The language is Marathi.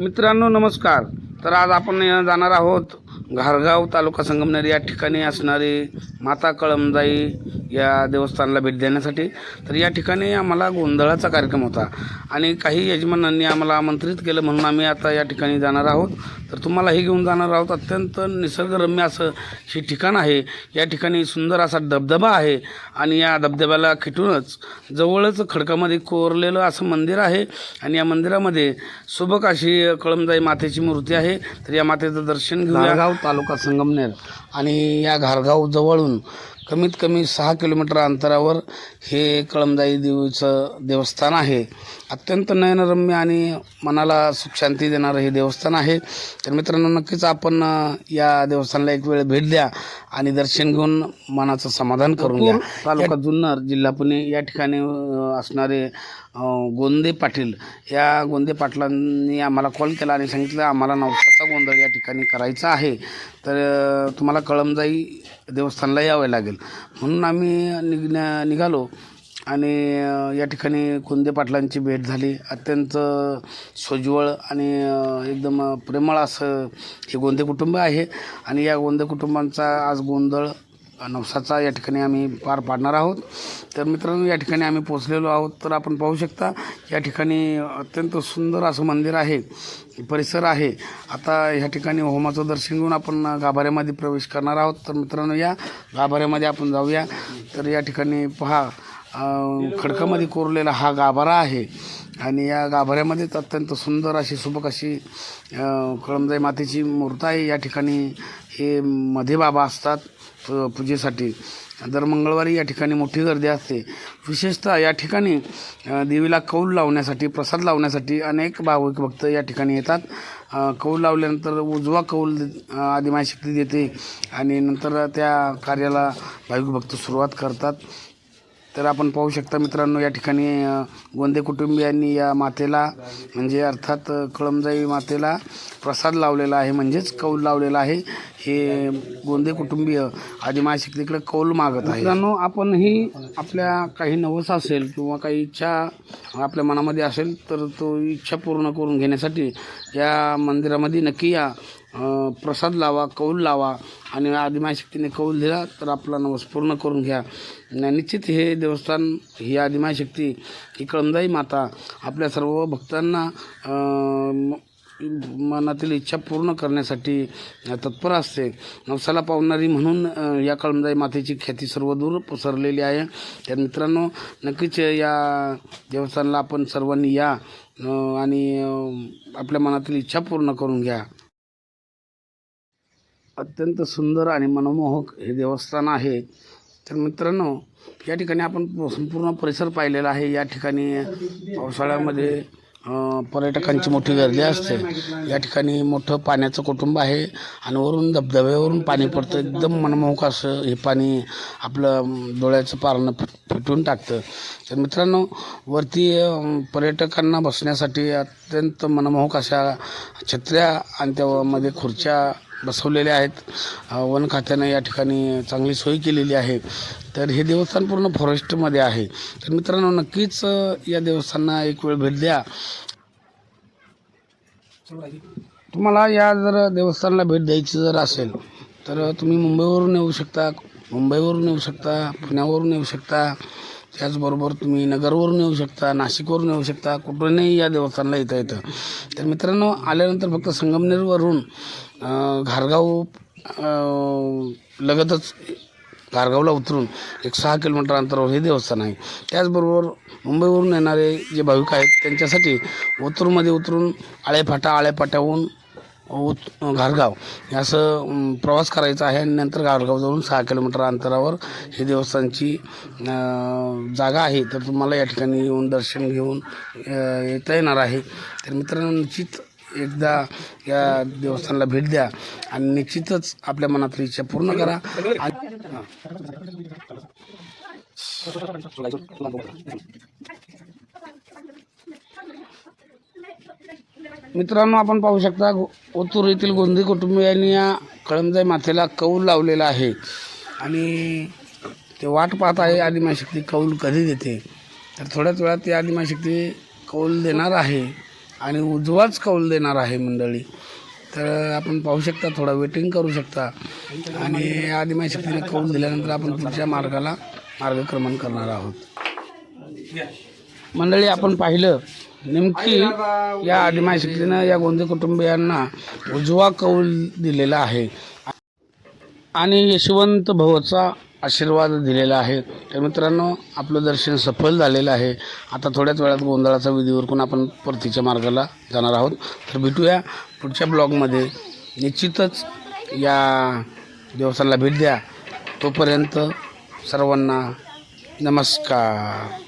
मित्रांनो नमस्कार. तर आज आपण जाणार आहोत घारगाव तालुका संगमनेर या ठिकाणी असणारी माता कळमजाई या देवस्थानाला भेट देण्यासाठी. तर या ठिकाणी आम्हाला गोंधळाचा कार्यक्रम होता. आणि काही यजमानांनी आम्हाला आमंत्रित केलं म्हणून आम्ही आता या ठिकाणी जाणार आहोत. तर तुम्हालाही घेऊन जाणार आहोत. अत्यंत निसर्गरम्य असं हे ठिकाण आहे. या ठिकाणी सुंदर असा धबधबा आहे. आणि या धबधब्याला खिटूनच जवळच खडकामध्ये कोरलेलं असं मंदिर आहे. आणि या मंदिरामध्ये सुबक अशी कळमजाई मातेची मूर्ती आहे. तर या मातेचं दर्शन घेऊन तालुका संगमनेर आणि या घारगाव जवळून कमीत कमी सहा किलोमीटर अंतरावर हे कळमजाई देवीचं देवस्थान आहे. अत्यंत नयनरम्य आणि मनाला सुखशांती देणारं हे देवस्थान आहे. तर मित्रांनो नक्कीच आपण या देवस्थानाला एक वेळ भेट द्या आणि दर्शन घेऊन मनाचं समाधान करून घ्या. तालुका जुन्नर जिल्हा पुणे या ठिकाणी असणारे गोंदे पाटील या गोंदे पाटलांनी आम्हाला कॉल केला आणि सांगितलं आम्हाला असा गोंधळ या ठिकाणी करायचा आहे तर तुम्हाला कळमजाई देवस्थानला यावे लागेल. म्हणून आम्ही निघण्या निघालो आणि या ठिकाणी कुंदे पाटलांची भेट झाली. अत्यंत सोज्वळ आणि एकदम प्रेमळ असं हे गोंदे कुटुंब आहे. आणि या गोंदे कुटुंबांचा आज गोंधळ नवसाचा या ठिकाणी आम्ही पार पाडणार आहोत. तर मित्रांनो या ठिकाणी आम्ही पोचलेलो आहोत. तर आपण पाहू शकता या ठिकाणी अत्यंत सुंदर असं मंदिर आहे परिसर आहे. आता ह्या ठिकाणी होमाचं दर्शन घेऊन आपण गाभाऱ्यामध्ये प्रवेश करणार आहोत. तर मित्रांनो या गाभाऱ्यामध्ये आपण जाऊया. तर या ठिकाणी पहा खडकामध्ये कोरलेला हा गाभारा आहे. आणि या गाभाऱ्यामध्येच अत्यंत सुंदर अशी सुबक अशी कळमजाई मातेची मूर्त आहे. या ठिकाणी हे मध्ये बाबा असतात पूजेसाठी. दर मंगळवारी या ठिकाणी मोठी गर्दी असते. विशेषतः या ठिकाणी देवीला कौल लावण्यासाठी प्रसाद लावण्यासाठी अनेक भाविक भक्त या ठिकाणी येतात. कौल लावल्यानंतर उजवा कौल आदिमाय शक्ती देते आणि नंतर त्या कार्याला भाविक भक्त सुरुवात करतात. तर आपण पाहू शकता मित्रांनो या ठिकाणी गोंदे कुटुंबियांनी या मातेला म्हणजे अर्थात कळमजाई मातेला प्रसाद लावलेला आहे म्हणजेच कौल लावलेला आहे. हे गोंदे कुटुंबीय आदिमाशक्तीकडे कौल मागत आहे. मित्रांनो आपणही आपल्या काही नवस असेल किंवा काही इच्छा आपल्या मनामध्ये असेल तर तो इच्छा पूर्ण करून घेण्यासाठी या मंदिरामध्ये नक्की या प्रसाद लावा कौल लावा आणि आदिमाशक्तीने कौल दिला तर आपला नवस पूर्ण करून घ्या. निश्चित हे देवस्थान ही आदिमाशक्ती ही कळमदाई माता आपल्या सर्व भक्तांना म- मनातील इच्छा पूर्ण करण्यासाठी तत्पर असते. नवसाला पावणारी म्हणून या कळमदाई मातेची ख्याती सर्वदूर पसरलेली आहे. तर मित्रांनो नक्कीच या देवस्थानला आपण सर्वांनी या आणि आपल्या मनातील इच्छा पूर्ण करून घ्या. अत्यंत सुंदर आणि मनमोहक हे देवस्थान आहे. तर मित्रांनो या ठिकाणी आपण संपूर्ण परिसर पाहिलेला आहे. या ठिकाणी पावसाळ्यामध्ये पर्यटकांची मोठी गर्दी असते. या ठिकाणी मोठं पाण्याचं कुटुंब आहे आणि वरून धबधब्यावरून पाणी पडतं. एकदम मनमोहक असं हे पाणी आपलं डोळ्याचं पारणं फिट फिटून टाकतं. तर मित्रांनो वरती पर्यटकांना बसण्यासाठी अत्यंत मनमोहक अशा छत्र्या आणि त्यामध्ये खुर्च्या बसवलेले आहेत. वन खात्यानं या ठिकाणी चांगली सोय केलेली आहे. तर हे देवस्थान पूर्ण फॉरेस्टमध्ये आहे. तर मित्रांनो नक्कीच या देवस्थानाला एक वेळ भेट द्या. तुम्हाला या जर देवस्थानला भेट द्यायची जर असेल तर तुम्ही मुंबईवरून येऊ शकता मुंबईवरून येऊ शकता पुण्यावरून येऊ शकता त्याचबरोबर तुम्ही नगरवरून येऊ शकता नाशिकवरून येऊ शकता कुठूनही या देवस्थानला येता येतं. तर मित्रांनो आल्यानंतर फक्त संगमनेरवरून घारगाव लगतच घारगावला उतरून एक सहा किलोमीटर अंतरावर हे देवस्थान आहे. त्याचबरोबर मुंबईवरून येणारे जे भाविक आहेत त्यांच्यासाठी ओतूरमध्ये उतरून आळेफाटा आळेफाट्याहून उत घारगाव असं प्रवास करायचा आहे आणि नंतर घारगावजवळून जाऊन सहा किलोमीटर अंतरावर हे देवस्थानची जागा आहे. तर तुम्हाला या ठिकाणी येऊन दर्शन घेऊन येता येणार आहे. तर मित्रांनो निश्चित एकदा या देवस्थानला भेट द्या आणि निश्चितच आपल्या मनातली इच्छा पूर्ण करा. आणि मित्रांनो आपण पाहू शकता गो- ओतूर येथील गोंदी कुटुंबियांनी या कळमजाई माथेला कौल लावलेला आहे. आणि ते वाट पाहत आहे आदिमाशक्ती कौल कधी देते? तर थोड्याच वेळात ती आदिमाशक्ती कौल देणार आहे आणि उजवाच कौल देणार आहे मंडळी. तर आपण पाहू शकता थोडा वेटिंग करू शकता. आणि आदिमाशक्तीने कौल दिल्यानंतर आपण पुढच्या मार्गाला मार्गक्रमण करणार आहोत. मंडळी आपण पाहिलं नेमकी या आदिमाशक्तीनं या गोंदे कुटुंबियांना उजवा कौल दिलेला आहे. आणि यशवंत भवचा आशीर्वाद दिलेला आहे. तर मित्रांनो आपलं दर्शन सफल झालेलं आहे. आता थोड्याच वेळात गोंधळाचा विधी उरकून आपण परतीच्या मार्गाला जाणार आहोत. तर भेटूया पुढच्या ब्लॉगमध्ये. निश्चितच या देवस्थानला भेट द्या. तोपर्यंत सर्वांना नमस्कार.